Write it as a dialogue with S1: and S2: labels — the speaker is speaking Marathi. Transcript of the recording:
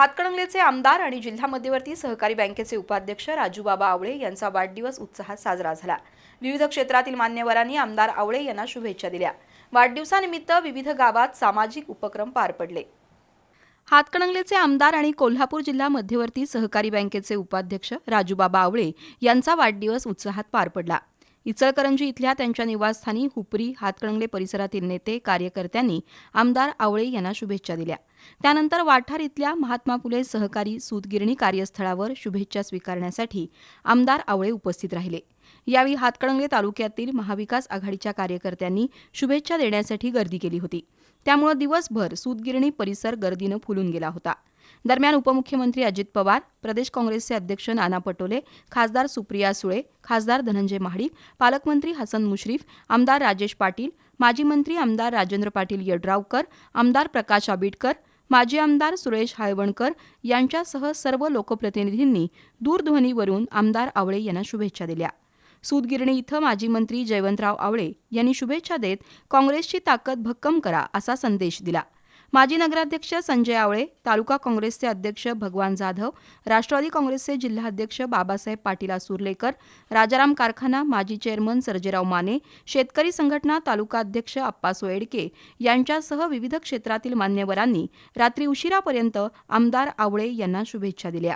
S1: हातकणंगलेचे आमदार आणि जिल्हा मध्यवर्ती सहकारी बँकेचे उपाध्यक्ष राजूबाबा आवळे यांचा वाढदिवस उत्साहात साजरा झाला. विविध क्षेत्रातील मान्यवरांनी आमदार आवळे यांना शुभेच्छा दिल्या. वाढदिवसानिमित्त विविध गावात सामाजिक उपक्रम पार पडले. हातकणंगलेचे आमदार आणि कोल्हापूर जिल्हा मध्यवर्ती सहकारी बँकेचे उपाध्यक्ष राजूबाबा आवळे यांचा वाढदिवस उत्साहात पार पडला. इचलकरंजी इथल्या त्यांच्या निवासस्थानी हुपरी हातकणंगले परिसरातील नेते कार्यकर्त्यांनी आमदार आवळे यांना शुभेच्छा दिल्या. त्यानंतर वाठार इथल्या महात्मा फुले सहकारी सूतगिरणी कार्यस्थळावर शुभेच्छा स्वीकारण्यासाठी आमदार आवळे उपस्थित राहिले. यावेळी हातकणंगले तालुक्यातील महाविकास आघाडीच्या कार्यकर्त्यांनी शुभेच्छा देण्यासाठी गर्दी केली होती. त्यामुळे दिवसभर सूतगिरणी परिसर गर्दीनं फुलून गेला होता. दरम्यान उपमुख्यमंत्री अजित पवार प्रदेश काँग्रेसचे अध्यक्ष नाना पटोले खासदार सुप्रिया सुळे खासदार धनंजय महाडिक पालकमंत्री हसन मुश्रीफ आमदार राजेश पाटील माजी मंत्री आमदार राजेंद्र पाटील यड्रावकर आमदार प्रकाश आबिटकर माजी आमदार सुरेश हायवणकर यांच्यासह सर्व लोकप्रतिनिधींनी दूरध्वनीवरून आमदार आवळे यांना शुभेच्छा दिल्या. सूतगिरणी इथं माजी मंत्री जयवंतराव आवळे यांनी शुभेच्छा देत काँग्रेसची ताकद भक्कम करा असा संदेश दिला. माजी नगराध्यक्ष संजय आवळे तालुका काँग्रेसचे अध्यक्ष भगवान जाधव राष्ट्रवादी काँग्रेसचे जिल्हाध्यक्ष बाबासाहेब पाटील आसुर्लेकर राजाराम कारखाना माजी चेअरमन सर्जेराव माने शेतकरी संघटना तालुका अध्यक्ष अप्पासो एडके यांच्यासह विविध क्षेत्रातील मान्यवरांनी रात्री उशिरापर्यंत आमदार आवळे यांना शुभेच्छा दिल्या.